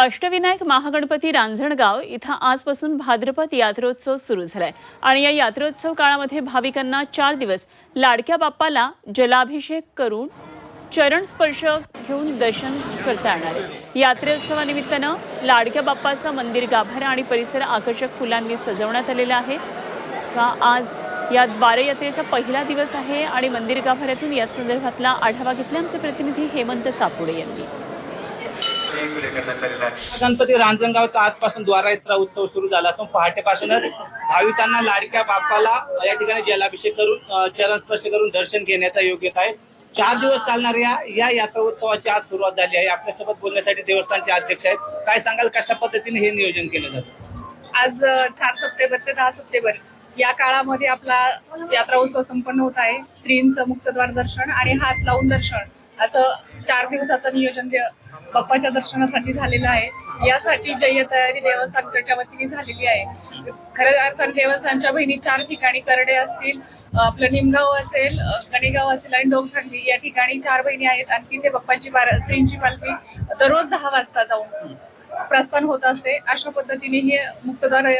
अष्टविनायक महागणपती रांजणगाव इथं आजपासून भाद्रपद यात्रोत्सव सुरू झालाय. आणि या यात्रोत्सव काळामध्ये भाविकांना चार दिवस लाडक्या बाप्पाला जलाभिषेक करून चरण स्पर्श घेऊन दर्शन करता येणार आहे. यात्रोत्सवानिमित्तानं लाडक्या बाप्पाचं मंदिर गाभारा आणि परिसर आकर्षक फुलांनी सजवण्यात आलेला आहे. आज या द्वारयात्रेचा पहिला दिवस आहे आणि मंदिर गाभाऱ्यातून या संदर्भातला आढावा घेतला आमचे प्रतिनिधी हेमंत चापुडे यांनी. गणपती रांजणगावचा आजपासून द्वारयात्रा उत्सव सुरू झाला असून पहाटेपासूनच भाविकांना लाडक्या बाप्पाला या ठिकाणी जलाभिषेक करून चरण चरणस्पर्श करून दर्शन घेण्याचा योग्यता आहे. चार दिवस चालणाऱ्या या यात्रा उत्सवाची आज सुरुवात झाली आहे. आपल्यासोबत बोलण्यासाठी देवस्थानचे अध्यक्ष आहेत. काय सांगाल कशा पद्धतीने हे नियोजन केलं जातं? आज चार सप्टेंबर ते दहा सप्टेंबर या काळामध्ये आपला यात्रा उत्सव संपन्न होत आहे. श्रींचं मुक्तद्वार दर्शन आणि हात लावून दर्शन. असं चार दिवसाचं नियोजन बाप्पाच्या दर्शनासाठी झालेलं आहे यासाठी जय तयारी देवस्थानकडच्या वतीने झालेली आहे. खऱ्या अर्थात देवस्थानच्या बहिणी चार ठिकाणी करडे असतील आपलं निमगाव असेल गणेगाव असेल आणि डोंगसांगली या ठिकाणी चार बहिणी आहेत. आणि तिथे बाप्पाची बार श्रींची पालखी दररोज दहा वाजता जाऊन प्रस्थान होत असते. अशा पद्धतीने हे मुक्तदार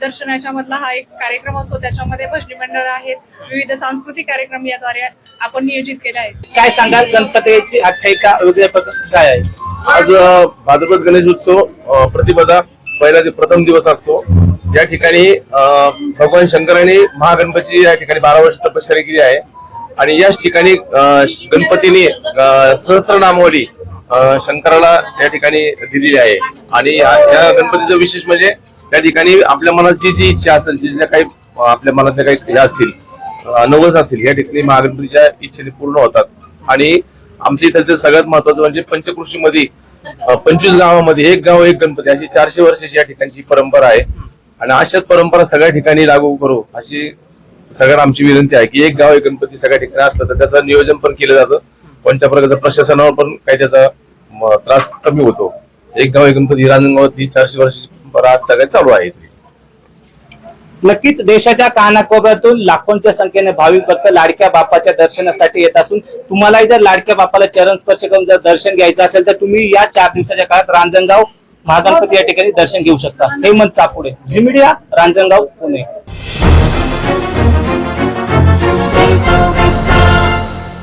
दर्शनाच्या मधला हा एक कार्यक्रम असतो. त्याच्यामध्ये भजनी मंडळ आहेत. विविध सांस्कृतिक कार्यक्रम याद्वारे आपण नियोजित केले आहेत. काय सांगाल गणपतीची आख्यायिका वगैरे काय आहे? आज भाद्रपद गणेश उत्सव प्रतिपदा पहिला ते प्रथम दिवस असतो. या ठिकाणी भगवान शंकराने महागणपती या ठिकाणी बारा वर्ष तपश्चर्या केली आहे. आणि याच ठिकाणी गणपतीने सहस्र सहस्रनामावली शंकराला या ठिकाणी दिलेली आहे. आणि या गणपतीचं विशेष म्हणजे त्या ठिकाणी आपल्या मनात जी जी इच्छा असेल जी ज्या काही आपल्या मनातल्या काही असतील अ, नवस या ठिकाणी महागणपतीच्या इच्छेने पूर्ण होतात. आणि आमच्या इथलचं सगळ्यात महत्वाचं म्हणजे पंचकृषीमध्ये पंचवीस गावामध्ये एक गाव एक गणपती अशी चारशे वर्षाची या ठिकाणची परंपरा आहे. आणि अशाच परंपरा सगळ्या ठिकाणी लागू करू अशी सगळ्यांना आमची विनंती आहे की एक गाव एक गणपती सगळ्या ठिकाणी असलं तर त्याचं नियोजन पण केलं जातं. कोणत्या प्रकारचं प्रशासनावर पण काही त्याचा त्रास कमी होतो. एक गाव एक गणपती रांजणगावात ही चारशे वर्षाची परंपरा आज सगळ्यात चालू आहे नक्कीच देशाच्या कानाकोपऱ्यातून लाखोंच्या संख्येने भाविक भक्त लाडक्या बापाच्या दर्शनासाठी येत असून तुम्हालाही जर लाडक्या बापाला चरण स्पर्श करून जर दर्शन घ्यायचं असेल तर तुम्ही या चार दिवसाच्या काळात रांजणगाव महागणपती या ठिकाणी दर्शन घेऊ शकता. हेमंत चापुडे झिमिडिया रांजणगाव पुणे.